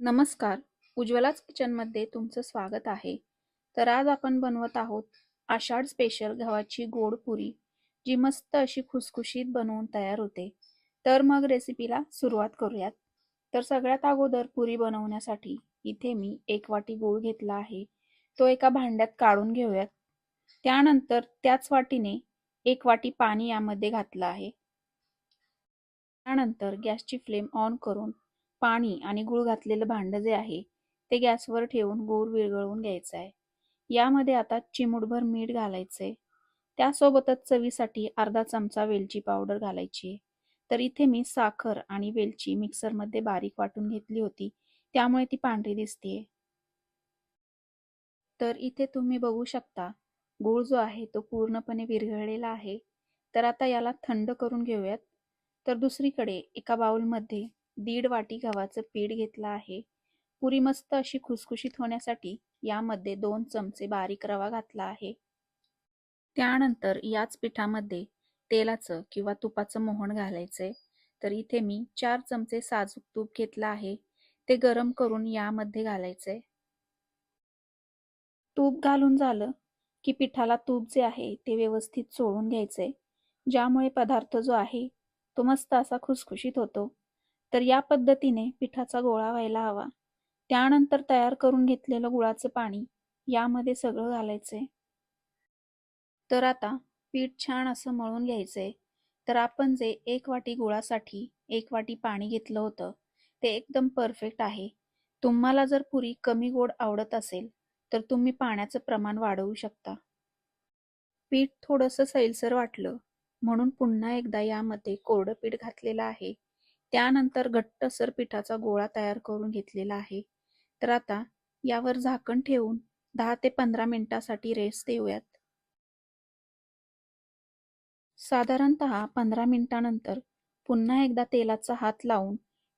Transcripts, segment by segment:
नमस्कार. उज्ज्वलाच किचनमध्ये तुमचं स्वागत आहे. तर आज आपण बनवत आहोत आषाढ स्पेशल गव्हाची गोड पुरी जी मस्त अशी खुसखुशीत बनवून तयार होते. तर मग रेसिपीला सुरुवात करूयात. तर सगळ्यात अगोदर पुरी बनवण्यासाठी इथे मी एक वाटी गूळ घेतला आहे. तो एका भांड्यात काढून घेऊयात. त्यानंतर त्याच वाटीने एक वाटी पाणी यामध्ये घातलं आहे. त्यानंतर गॅसची फ्लेम ऑन करून पाणी आणि गूळ घातलेलं भांडं जे आहे ते गॅसवर ठेवून गूळ विरघळवून घ्यायचं आहे. यामध्ये आता चिमूटभर मीठ घालायचंय. त्यासोबतच चवीसाठी अर्धा चमचा वेलची पावडर घालायची तर इथे मी साखर आणि वेलची मिक्सरमध्ये बारीक वाटून घेतली होती त्यामुळे ती पांढरी दिसतेय. तर इथे तुम्ही बघू शकता गूळ जो आहे तो पूर्णपणे विरघळलेला आहे. तर आता याला थंड करून घेऊयात. तर दुसरीकडे एका बाउलमध्ये दीड वाटी गव्हाचं पीठ घेतलं आहे. पुरी मस्त अशी खुसखुशीत होण्यासाठी यामध्ये दोन चमचे बारीक रवा घातला आहे. त्यानंतर याच पिठामध्ये तेलाचं किंवा तुपाचं मोहन घालायचंय. तर इथे मी चार चमचे साजूक तूप घेतलं आहे. ते गरम करून यामध्ये घालायचंय. तूप घालून झालं की पिठाला तूप जे आहे ते व्यवस्थित चोळून घ्यायचंय. ज्यामुळे पदार्थ जो आहे तो मस्त असा खुसखुशीत होतो. तर या पद्धतीने पिठाचा गोळा व्हायला हवा. त्यानंतर तयार करून घेतलेलं गुळाचं पाणी यामध्ये सगळं घालायचंय. तर आता पीठ छान असं मळून घ्यायचंय. तर आपण जे एक वाटी गुळासाठी एक वाटी पाणी घेतलं होतं ते एकदम परफेक्ट आहे. तुम्हाला जर पुरी कमी गोड आवडत असेल तर तुम्ही पाण्याचं प्रमाण वाढवू शकता. पीठ थोडंसं सैलसर वाटलं म्हणून पुन्हा एकदा यामध्ये कोरडं पीठ घातलेलं आहे. त्यानंतर घट्टसर पिठाचा गोळा तयार करून घेतलेला आहे. तर आता यावर झाकण ठेवून दहा ते पंधरा मिनिटासाठी रेस्ट देऊयात. साधारणत पंधरा मिनिटानंतर पुन्हा एकदा तेलाचा हात लावून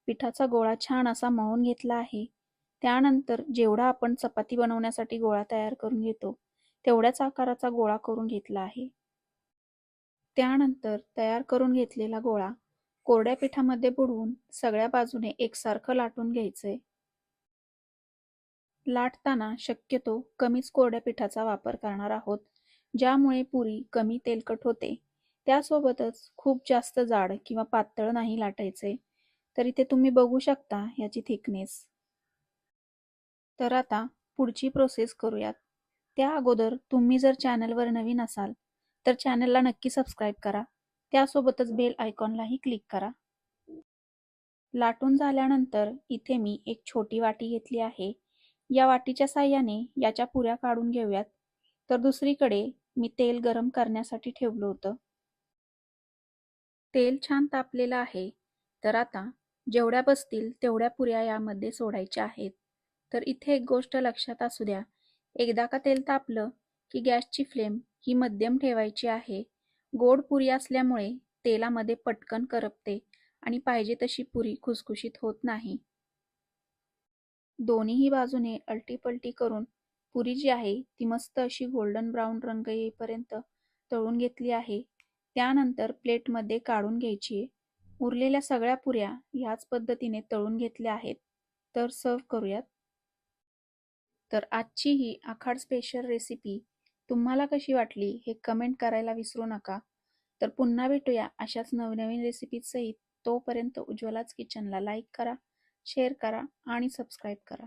पिठाचा गोळा छान असा मळून घेतला आहे. त्यानंतर जेवढा आपण चपाती बनवण्यासाठी गोळा तयार करून घेतो तेवढ्याच आकाराचा गोळा करून घेतला आहे. त्यानंतर तयार करून घेतलेला गोळा कोरड्या पिठामध्ये बुडवून सगळ्या बाजूने एकसारखं लाटून घ्यायचे. लाटताना शक्यतो कमीच कोरड्या पिठाचा वापर करणार आहोत ज्यामुळे पुरी कमी तेलकट होते. त्यासोबतच खूप जास्त जाड किंवा पातळ नाही लाटायचे. तर इथे तुम्ही बघू शकता याची थिकनेस. तर आता पुढची प्रोसेस करूयात. त्या अगोदर तुम्ही जर चॅनलवर नवीन असाल तर चॅनलला नक्की सबस्क्राईब करा. त्यासोबतच बेल आयकॉनलाही क्लिक करा. लाटून झाल्यानंतर इथे मी एक छोटी वाटी घेतली आहे. या वाटीच्या साह्याने याच्या पुऱ्या काढून घेऊयात. तर दुसरीकडे मी तेल गरम करण्यासाठी ठेवलं होतं. तेल छान तापलेलं आहे. तर आता जेवढ्या बसतील तेवढ्या पुऱ्या यामध्ये सोडायच्या आहेत. तर इथे एक गोष्ट लक्षात असू द्या. एकदा का तेल तापलं की गॅसची फ्लेम ही मध्यम ठेवायची आहे. गोड पुरी असल्यामुळे तेलामध्ये पटकन करपते आणि पाहिजे तशी पुरी खुसखुशीत होत नाही. दोन्हीही बाजूने अलटीपलटी करून पुरी जी आहे ती मस्त अशी गोल्डन ब्राऊन रंग येईपर्यंत तळून घेतली आहे. त्यानंतर प्लेटमध्ये काढून घ्यायची उरलेल्या सगळ्या पुऱ्या ह्याच पद्धतीने तळून घेतल्या आहेत. तर सर्व करूयात. तर आजची ही आखाड स्पेशल रेसिपी तुम्हाला कशी वाटली हे कमेंट करायला विसरू नका. तर पुन्हा भेटूया अशाच नवनवीन रेसिपीज सहित तोपर्यंत उज्ज्वलाच किचनला लाईक करा शेअर करा आणि सबस्क्राईब करा.